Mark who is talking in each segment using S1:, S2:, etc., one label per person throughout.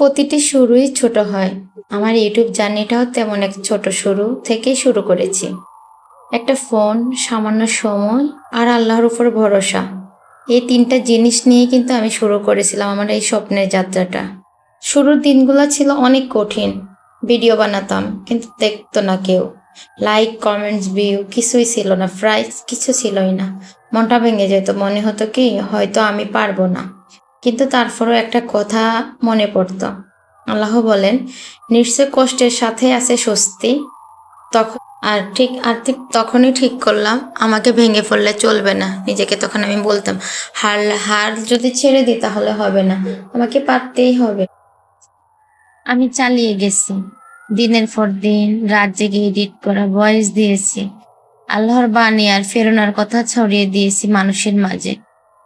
S1: প্রতিটি শুরুই ছোট হয়। আমার ইউটিউব জার্নিটাও তেমন এক ছোট শুরু থেকেই শুরু করেছি। একটা ফোন, সামান্য সময় আর আল্লাহর উপর ভরসা। এই তিনটা জিনিস নিয়ে কিন্তু আমি শুরু করেছিলাম আমার এই স্বপ্নের যাত্রাটা। শুরুর দিনগুলো ছিল অনেক কঠিন। ভিডিও বানাতাম, কিন্তু দেখতো না কেউ। লাইক কমেন্টস ভিউ কিছুই ছিল না প্রাইস কিছু ছিলই না। মনটা ভেঙে যেত, মনে হতো কি হয়তো আমি পারব না। কিন্তু তারপরও একটা কথা মনে পড়তো। আল্লাহ বলেন, নিশ্চয় কষ্টের সাথে আছে স্বস্তি। তখন আর ঠিক আর ঠিক তখনই ঠিক করলাম, আমাকে ভেঙে পড়লে চলবে না। নিজেকে তখন আমি বলতাম, হার হার যদি ছেড়ে দিই তাহলে হবে না। আমাকে পারতেই হবে। আমি চালিয়ে গেছি। দিনের পর দিন রাত জেগে এডিট করা ভয়েস দিয়েছি। আল্লাহর বাণী আর ফেরোনার কথা ছড়িয়ে দিয়েছি মানুষের মাঝে।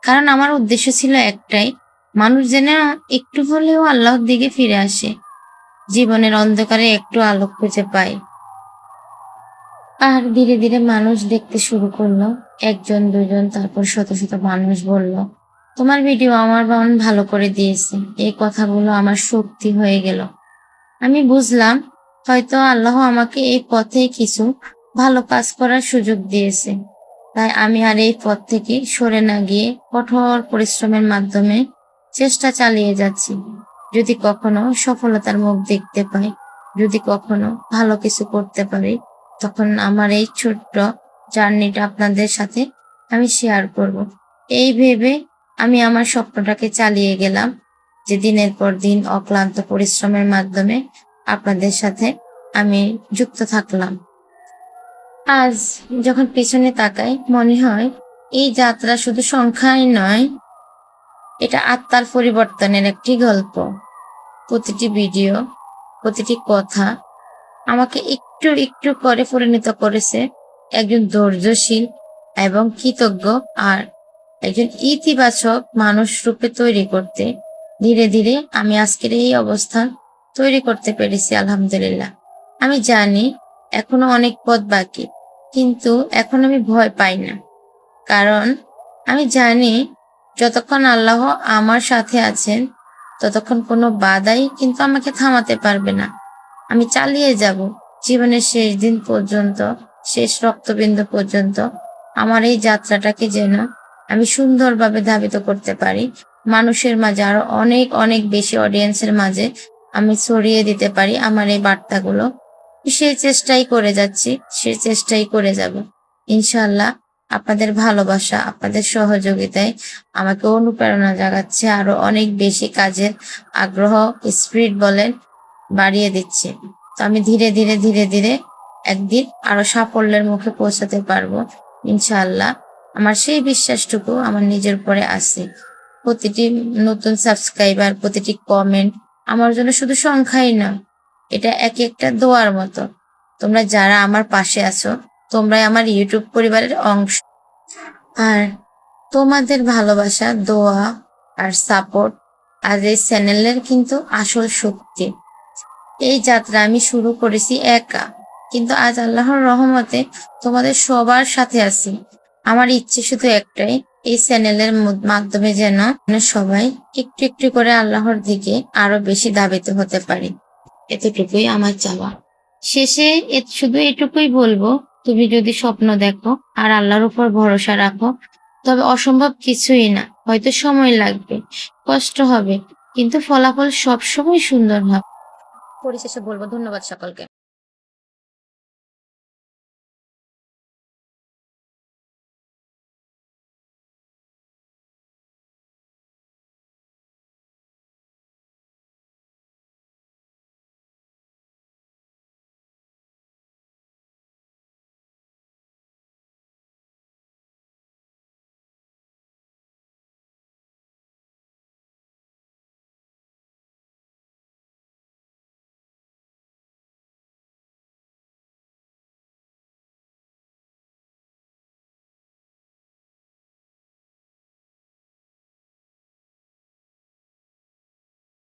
S1: কারণ আমার উদ্দেশ্য ছিল একটাই মানুষ যেন একটু হলেও আল্লাহর দিকে ফিরে আসে। জীবনের অন্ধকারে একটু আলোক খুঁজে পায়। আর ধীরে ধীরে মানুষ দেখতে শুরু করল। একজন, দুজন, তারপর শত শত মানুষ বলল, তোমার ভিডিও আমার বোন ভালো করে দিয়েছে। এই কথাগুলো আমার শক্তি হয়ে গেল। আমি বুঝলাম, হয়তো আল্লাহ আমাকে এই পথে কিছু ভালো কাজ করার সুযোগ দিয়েছে। তাই আমি আর এই পথ থেকে সরে না গিয়ে কঠোর পরিশ্রমের মাধ্যমে চেষ্টা চালিয়ে যাচ্ছি। যদি কখনো সফলতার মুখ দেখতে পাই, যদি কখনো ভালো কিছু করতে পারি, তখন আমার এই ছোট্ট জার্নিটা আপনাদের সাথে আমি শেয়ার করব। এই ভেবে আমি আমার স্বপ্নটাকে চালিয়ে গেলাম, যে দিনের পর দিন অক্লান্ত পরিশ্রমের মাধ্যমে আপনাদের সাথে আমি যুক্ত থাকলাম। আজ যখন পিছনে তাকাই, মনে হয় এই যাত্রা শুধু সংখ্যাই নয় এটা আত্মার পরিবর্তনের একটি গল্প। প্রতিটি ভিডিও, প্রতিটি কথা আমাকে একটু একটু করে পরিণত করেছে একজন ধৈর্যশীল এবং কৃতজ্ঞ আর একজন ইতিবাচক মানুষ রূপে তৈরি করতে। ধীরে ধীরে আমি আজকের এই অবস্থান তৈরি করতে পেরেছি, আলহামদুলিল্লাহ। আমি জানি এখনও অনেক পথ বাকি, কিন্তু এখন আমি ভয় পাই না। কারণ আমি জানি যতক্ষণ আল্লাহ আমার সাথে আছেন, ততক্ষণ কোনো বাধাই কিন্তু আমাকে থামাতে পারবে না। আমি চালিয়ে যাব। জীবনের শেষ দিন পর্যন্ত, শেষ রক্তবিন্দু পর্যন্ত আমার এই যাত্রাটাকে যেন আমি সুন্দরভাবে ধাবিত করতে পারি। মানুষের মাঝে আরও অনেক অনেক বেশি অডিয়েন্সের মাঝে আমি ছড়িয়ে দিতে পারি আমার এই বার্তাগুলো। সেই চেষ্টাই করে যাচ্ছি সেই চেষ্টাই করে যাব। ইনশাল্লাহ আপনাদের ভালোবাসা, আপনাদের সহযোগিতায় আমাকে অনুপ্রেরণা জাগাচ্ছে, আরও অনেক বেশি কাজের আগ্রহ স্পিরিট বলেন বাড়িয়ে দিচ্ছে। তো আমি ধীরে ধীরে ধীরে ধীরে একদিন আরও সাফল্যের মুখে পৌঁছাতে পারব, ইনশাআল্লাহ। আমার সেই বিশ্বাসটুকু আমার নিজের পরে আছে। প্রতিটি নতুন সাবস্ক্রাইবার, প্রতিটি কমেন্ট আমার জন্য শুধু সংখ্যাই নয় এটা এক একটা দোয়ার মতো। তোমরা যারা আমার পাশে আছো তোমরাই আমার ইউটিউব পরিবারের অংশ। আর তোমাদের ভালোবাসা, দোয়া আর সাপোর্ট আর এই চ্যানেলের কিন্তু আসল শক্তি। এই যাত্রা আমি শুরু করেছি একা, কিন্তু আজ আল্লাহর রহমতে তোমাদের সবার সাথে আছি। আমার ইচ্ছে শুধু একটাই, এই চ্যানেলের মাধ্যমে যেন সবাই একটু একটু করে আল্লাহর দিকে আরও বেশি ধাবিত হতে পারি। এতটুকুই আমার চাওয়া। শেষে শুধু এটুকুই বলব তুমি যদি স্বপ্ন দেখো আর আল্লাহর উপর ভরসা রাখো, তবে অসম্ভব কিছুই না। হয়তো সময় লাগবে, কষ্ট হবে, কিন্তু ফলাফল সবসময় সুন্দর হবে। পরিশেষে বলব, ধন্যবাদ সকলকে।